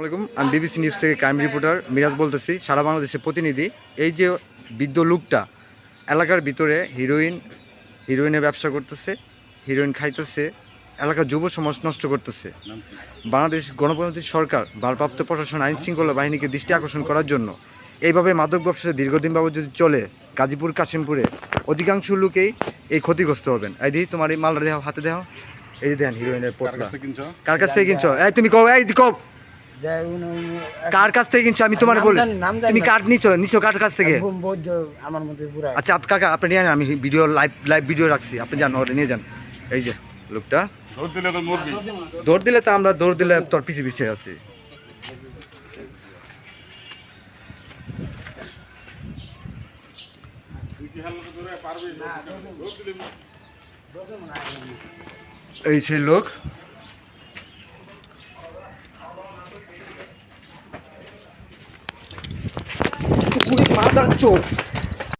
আসসালামাইকুম আমি BBC news থেকে ক্রাইম রিপোর্টার মিরাজ বলতেছি। সারা বাংলাদেশের প্রতিনিধি এই যে বৃদ্ধ লোকটা এলাকার ভিতরে হিরোইন হিরোইনের ব্যবসা করতেছে হিরোইন খাইতেছে এলাকার যুব সমাজ নষ্ট করতেছে। বাংলাদেশ গণপ্রজাতন্ত্রী সরকার ভারপ্রাপ্ত প্রশাসন আইন শৃঙ্খলা বাহিনীকে দৃষ্টি আকর্ষণ করার জন্য এইভাবে মাদক ব্যবসা দীর্ঘদিন বাবদ যদি চলে গাজীপুর কাশিমপুরে অধিকাংশ লোকেই এই ক্ষতিগ্রস্ত হবেন। এই দিদি তোমার এই মালটা দেখাও হাতে দেখাও। এই দেন হিরোইনের কার কাছ থেকে কিনছো? কার কাছ থেকে কিনছো? এই তুমি কও এই কও। কার কাছ থেকে কিনছো? আমি তোমার বলি তুমি না। কার নিছো? নিছো কার কাছ থেকে? আমার মধ্যে আচ্ছা আপ কাকা আপনি নিয়ে আমি ভিডিও লাইভ লাইভ ভিডিও রাখছি। আপনি যান ওটা নিয়ে যান। এই যে লোকটা। দৌড় দিলে তো আমরা দৌড় দিলে তোর পিছিয়ে পিছিয়ে আছি। এই সেই লোক। মাদার চোখ